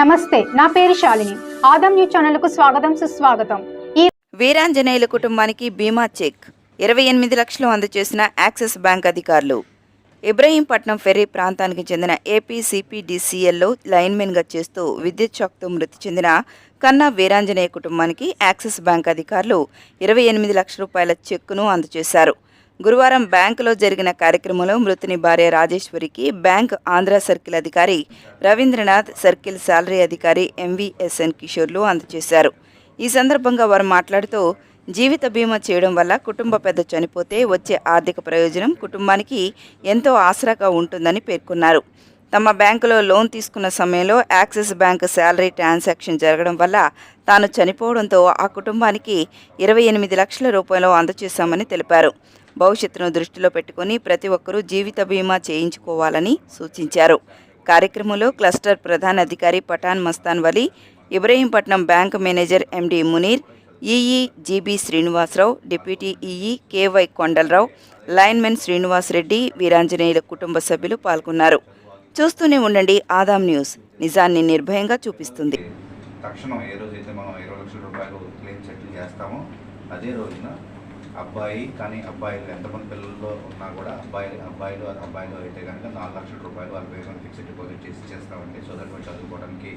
నమస్తే నా పేరు శాలిని. ఆదం న్యూస్ ఛానల్కు స్వాగతం సుస్వాగతం. ఈ వీరాంజనేయుల కుటుంబానికి బీమా చెక్. ఇరవై ఎనిమిది లక్షలు అందజేసిన యాక్సిస్ బ్యాంక్ అధికారులు. ఇబ్రహీంపట్నం ఫెర్రీ ప్రాంతానికి చెందిన ఏపీసీపీడీసీఎల్లో లైన్మెన్గా చేస్తూ విద్యుత్ షాక్తో మృతి చెందిన కన్నా వీరాంజనేయ కుటుంబానికి యాక్సిస్ బ్యాంక్ అధికారులు ఇరవై ఎనిమిది లక్షల రూపాయల చెక్కును అందజేశారు. గురువారం బ్యాంకులో జరిగిన కార్యక్రమంలో మృతుని భార్య రాజేశ్వరికి బ్యాంక్ ఆంధ్ర సర్కిల్ అధికారి రవీంద్రనాథ్ సర్కిల్ శాలరీ అధికారి ఎంవీఎస్ఎన్ కిషోర్లు అందజేశారు. ఈ సందర్భంగా వారు మాట్లాడుతూ జీవిత బీమా చేయడం వల్ల కుటుంబ పెద్ద చనిపోతే వచ్చే ఆర్థిక ప్రయోజనం కుటుంబానికి ఎంతో ఆసరాగా ఉంటుందని పేర్కొన్నారు. తమ బ్యాంకులో లోన్ తీసుకున్న సమయంలో యాక్సిస్ బ్యాంక్ శాలరీ ట్రాన్సాక్షన్ జరగడం వల్ల తాను చనిపోవడంతో ఆ కుటుంబానికి ఇరవై ఎనిమిది లక్షల రూపాయలు అందజేశామని తెలిపారు. భవిష్యత్తును దృష్టిలో పెట్టుకుని ప్రతి ఒక్కరూ జీవిత బీమా చేయించుకోవాలని సూచించారు. కార్యక్రమంలో క్లస్టర్ ప్రధాన అధికారి Pathan Mastan Vali Ibrahimpatnam bank manager MD Munir EE GB Srinivasarao deputy EE KY Kondalarao lineman Srinivas Reddy వీరాంజనేయుల కుటుంబ సభ్యులు పాల్గొన్నారు. చూస్తూనే ఉండండి ఆదాం న్యూస్. నిజాన్ని నిర్భయంగా చూపిస్తుంది. తక్షణం ఏ రోజైతే మనం ఇరవై లక్షల రూపాయలు క్లెయిమ్ సెటిల్ చేస్తామో అదే రోజున అబ్బాయి కానీ అబ్బాయిలు ఎంతమంది పిల్లల్లో ఉన్నా కూడా అబ్బాయి అబ్బాయిలు అబ్బాయిలు అయితే కనుక నాలుగు లక్షల రూపాయలు వాళ్ళ పేరు ఫిక్స్డ్ డిపాజిట్ చేసి చేస్తామండి. సో దట్ వాళ్ళు చదువుకోవడానికి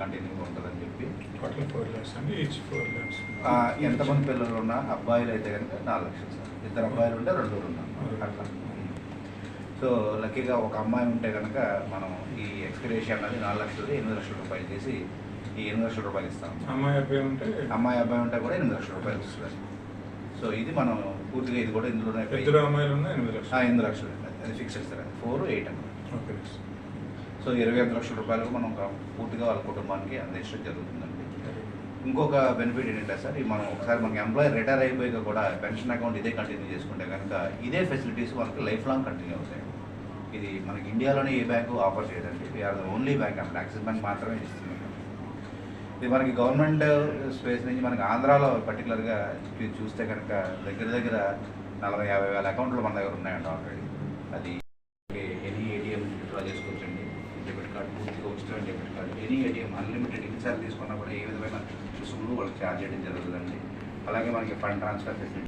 కంటిన్యూగా ఉంటుందని చెప్పి. ఎంతమంది పిల్లలు ఉన్నా అబ్బాయిలు అయితే కనుక నాలుగు లక్షలు సార్. ఇద్దరు అబ్బాయిలు ఉంటే రెండు ఉన్నాం అట్లా. సో లక్కీగా ఒక అమ్మాయి ఉంటే కనుక మనం ఈ ఎక్స్పిరేషన్ అన్నది నాలుగు లక్షలు ఎనిమిది లక్షల రూపాయలు చేసి ఈ ఎనిమిది లక్షల రూపాయలు ఇస్తాం. అమ్మాయి అబ్బాయి ఉంటే అమ్మాయి అబ్బాయి ఉంటే కూడా ఎనిమిది లక్షల రూపాయలు వస్తుంది సో ఇది మనం పూర్తిగా ఇది కూడా ఇందులోనే ఉన్నా ఎనిమిది లక్షలు. అది అది ఫోర్ ఎయిట్ ఓకే సో ఇరవై ఐదు లక్షల రూపాయలు మనం ఒక పూర్తిగా వాళ్ళ కుటుంబానికి అందించడం జరుగుతుందండి. ఇంకొక బెనిఫిట్ ఏంటంటే సార్ ఈ మనం ఒకసారి మనకి ఎంప్లాయీ రిటైర్ అయిపోయాక కూడా పెన్షన్ అకౌంట్ ఇదే కంటిన్యూ చేసుకుంటే కనుక ఇదే ఫెసిలిటీస్ మనకి లైఫ్ లాంగ్ కంటిన్యూ అవుతాయి. ఇది మనకి ఇండియాలోనే ఏ బ్యాంకు ఆఫర్ చేయదండి. We are the only bank అన్నమాట యాక్సిస్ బ్యాంక్ మాత్రమే ఇస్తుంది ఇది మనకి గవర్నమెంట్ స్పేస్ నుంచి మనకి ఆంధ్రాలో పర్టికులర్గా చూస్తే కనుక దగ్గర దగ్గర నలభై యాభై వేల అకౌంట్లు మన దగ్గర ఉన్నాయండి ఆల్రెడీ అది ఎనీ ఏటీఎం డ్రా చేసుకోవచ్చండి. డెబిట్ కార్డ్ పూర్తిగా ఉచిత debit card any ATM unlimited ఎన్నిసార్లు తీసుకున్నా కూడా ఏ విధమైన రుసుములు వాళ్ళకి ఛార్జ్ చేయడం జరుగుతుందండి. అలాగే మనకి ఫండ్ ట్రాన్స్ఫర్ ఫెసిలిటీ